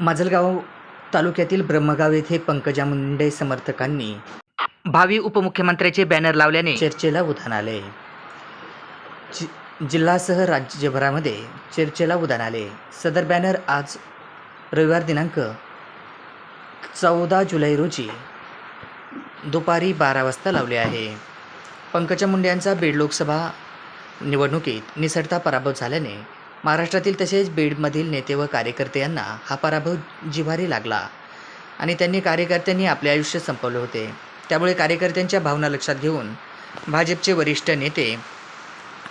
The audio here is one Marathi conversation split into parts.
माजलगाव तालुक्यातील ब्रह्मगाव येथे पंकजा मुंडे समर्थकांनी भावी उपमुख्यमंत्र्याचे बॅनर लावल्याने चर्चेला उधाण आले. जि जिल्हासह राज्यभरामध्ये चर्चेला उधाण आले. सदर बॅनर आज रविवार दिनांक चौदा जुलै रोजी दुपारी बारा वाजता लावले आहे. पंकजा मुंडे यांचा बीड लोकसभा निवडणुकीत निसटता पराभव झाल्याने महाराष्ट्रातील तसेच बीडमधील नेते व कार्यकर्ते यांना हा पराभव जिव्हारी लागला आणि त्यांनी कार्यकर्त्यांनी आपले आयुष्य संपवले होते. त्यामुळे कार्यकर्त्यांच्या भावना लक्षात घेऊन भाजपचे वरिष्ठ नेते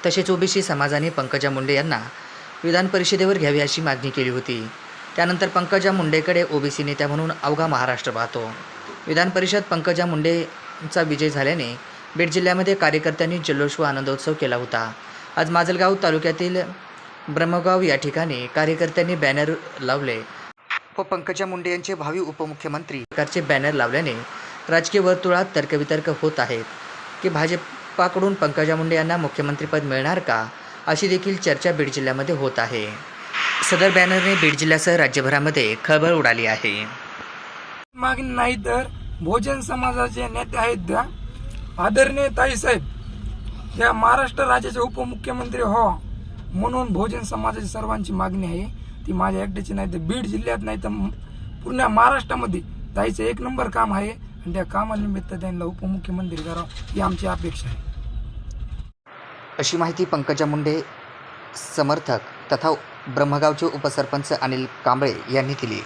तसेच ओबीसी समाजाने पंकजा मुंडे यांना विधान परिषदेवर घ्यावी अशी मागणी केली होती. त्यानंतर पंकजा मुंडेकडे ओबीसी नेत्या म्हणून अवघा महाराष्ट्र पाहतो. विधान परिषद पंकजा मुंडेंचा विजय झाल्याने बीड जिल्ह्यामध्ये कार्यकर्त्यांनी जल्लोष व आनंदोत्सव केला होता. आज माजलगाव तालुक्यातील ब्रह्मगाव या ठिकाणी कार्यकर्त्यांनी बॅनर लावले. व पंकजा मुंडे यांचे भावी उपमुख्यमंत्री. प्रकारचे बॅनर लावल्याने राजकीय वर्तुळात तर्कवितर्क होत आहेत. की भाजपाकडून पंकजा मुंडे यांना मुख्यमंत्रीपद मिळणार का अशी देखील चर्चा बीड जिल्ह्यामध्ये होत आहे. सदर बॅनरने बीड जिल्ह्यासह राज्यभरामध्ये खळबळ उडाली आहे. मागणी नाही तर भोजन समाजाचे नेते आहेत त्या. आदरणीय ताईसाहेब त्या महाराष्ट्र राज्याचे उपमुख्यमंत्री हो. म्हणून भोजन समाजाची सर्वांची मागणी आहे. ती माझ्या एकट्याची नाही तर बीड जिल्ह्यात नाही तर पूर्ण महाराष्ट्रामध्ये ताईचं एक नंबर काम आहे. आणि त्या कामानिमित्त त्यांना उपमुख्यमंत्री करावं ही आमची अपेक्षा आहे. अशी माहिती पंकजा मुंडे समर्थक तथा ब्रह्मगावचे उपसरपंच अनिल कांबळे यांनी दिली.